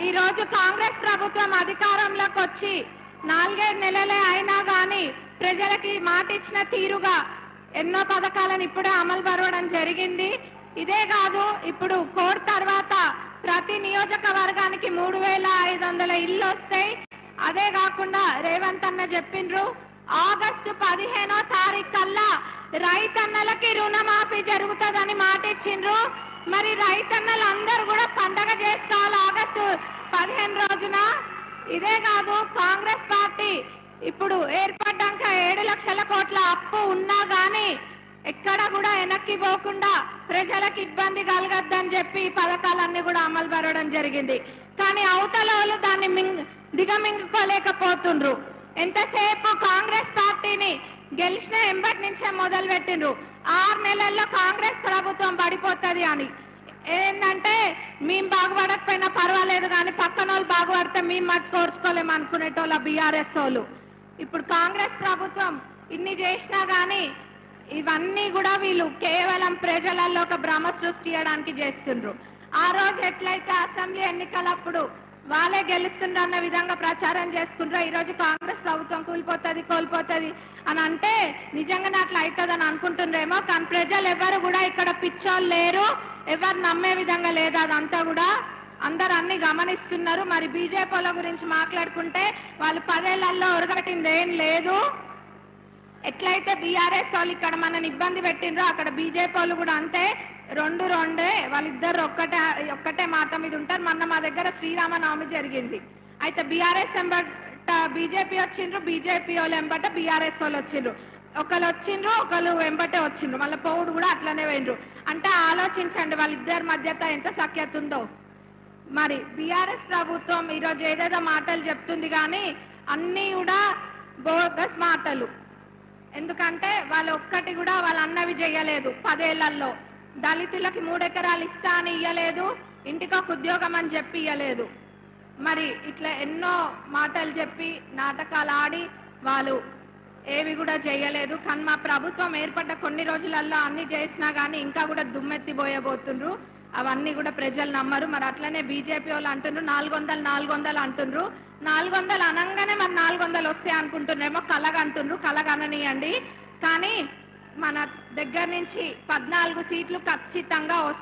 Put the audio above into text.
ఈరోజు కాంగ్రెస్ ప్రభుత్వం అధికారంలోకి వచ్చి నాలుగైదు నెలలే అయినా కానీ ప్రజలకి మాట ఇచ్చిన తీరుగా ఎన్నో పథకాలను ఇప్పుడే అమలు పరవడం జరిగింది. ఇదే కాదు ఇప్పుడు కోడ్ తర్వాత ప్రతి నియోజకవర్గానికి మూడు వేల ఐదు వందల ఇల్లు వస్తాయి. అదే కాకుండా రేవంత్ అన్న చెప్పిండ్రు ఆగస్టు పదిహేనో తారీఖు కల్లా రైతన్నలకి రుణమాఫీ జరుగుతుందని మాట ఇచ్చిండ్రు మరి రైతన్నలు అందరూ కూడా పండగ చేసుకోవాలి పదిహేను రోజున ఇదే కాదు కాంగ్రెస్ పార్టీ ఇప్పుడు ఏర్పడ్డాక ఏడు లక్షల కోట్ల అప్పు ఉన్నా కానీ ఎక్కడ కూడా వెనక్కి పోకుండా ప్రజలకు ఇబ్బంది కలగద్దని చెప్పి ఈ పథకాలన్నీ కూడా అమలు పరవడం జరిగింది. కానీ అవతల వాళ్ళు దాన్ని మింగ్ దిగమింగుకోలేకపోతుండ్రు. ఎంతసేపు కాంగ్రెస్ పార్టీని గెలిచిన ఎంబటి నుంచే మొదలు పెట్టిండ్రు ఆరు నెలల్లో కాంగ్రెస్ ప్రభుత్వం పడిపోతుంది అని. ఏంటంటే మేము బాగుపడకపోయినా పర్వాలేదు వాళ్ళు మేము మాకు కోర్చుకోలేము అనుకునేటోళ్ళ బీఆర్ఎస్ వాళ్ళు ఇప్పుడు కాంగ్రెస్ ప్రభుత్వం ఇన్ని చేసినా కానీ ఇవన్నీ కూడా వీళ్ళు కేవలం ప్రజలలో ఒక భ్రమ సృష్టియడానికి చేస్తుండ్రు. ఆ రోజు ఎట్లయితే అసెంబ్లీ ఎన్నికలప్పుడు వాళ్ళే గెలుస్తుండ్రు అన్న విధంగా ప్రచారం చేసుకుంటారు ఈరోజు కాంగ్రెస్ ప్రభుత్వం కూలిపోతుంది కోల్పోతుంది అని అంటే నిజంగానే అట్లా అవుతుంది అని అనుకుంటుండ్రేమో కానీ ప్రజలు ఎవరు కూడా ఇక్కడ పిచ్చోళ్ళు లేరు ఎవరు నమ్మే విధంగా లేదు అదంతా కూడా. అందరు అన్ని గమనిస్తున్నారు. మరి బీజేపీ వాళ్ళ గురించి మాట్లాడుకుంటే వాళ్ళు పదేళ్ళలో ఉరగట్టింది ఏం లేదు. ఎట్లయితే బీఆర్ఎస్ వాళ్ళు ఇక్కడ మనని ఇబ్బంది పెట్టిండ్రో అక్కడ బీజేపీ వాళ్ళు కూడా అంతే. రెండు రెండే వాళ్ళిద్దరు ఒక్కటే ఒక్కటే మాట మీద ఉంటారు. మొన్న మా దగ్గర శ్రీరామనవమి జరిగింది. అయితే బీఆర్ఎస్ ఎంబట బీజేపీ వచ్చిండ్రు బీజేపీ వాళ్ళు ఎంబట బీఆర్ఎస్ వాళ్ళు వచ్చిండ్రు. ఒకళ్ళు వచ్చిండ్రు ఒకళ్ళు వెంబటే వచ్చిండ్రు. మళ్ళీ పౌడు కూడా అట్లనే పోయిండ్రు. అంటే ఆలోచించండి వాళ్ళిద్దరి మధ్యత ఎంత సఖ్యత ఉందో. మరి బీఆర్ఎస్ ప్రభుత్వం ఈరోజు ఏదేదో మాటలు చెప్తుంది కానీ అన్నీ కూడా బోగస్ మాటలు. ఎందుకంటే వాళ్ళు ఒక్కటి కూడా వాళ్ళు అన్నవి చేయలేదు పదేళ్ళలో. దళితులకి మూడెకరాలు ఇస్తా అని ఇయ్యలేదు ఇంటికి ఒక ఉద్యోగం అని చెప్పి ఇయ్యలేదు. మరి ఇట్లా ఎన్నో మాటలు చెప్పి నాటకాలు ఆడి వాళ్ళు ఏవి కూడా చేయలేదు కానీ మా ప్రభుత్వం ఏర్పడ్డ కొన్ని రోజులలో అన్ని చేసినా కానీ ఇంకా కూడా దుమ్మెత్తిపోయబోతుండ్రు అవన్నీ కూడా ప్రజలు నమ్మరు. మరి అట్లనే బీజేపీ వాళ్ళు అంటుండ్రు నాలుగు వందలు నాలుగు వందలు అంటుండ్రు నాలుగు వందలు అనగానే మరి నాలుగు వందలు వస్తాయి అనుకుంటున్నారేమో కలగ అంటుండ్రు కలగ కానీ మన దగ్గర నుంచి పద్నాలుగు సీట్లు ఖచ్చితంగా వస్తాయి.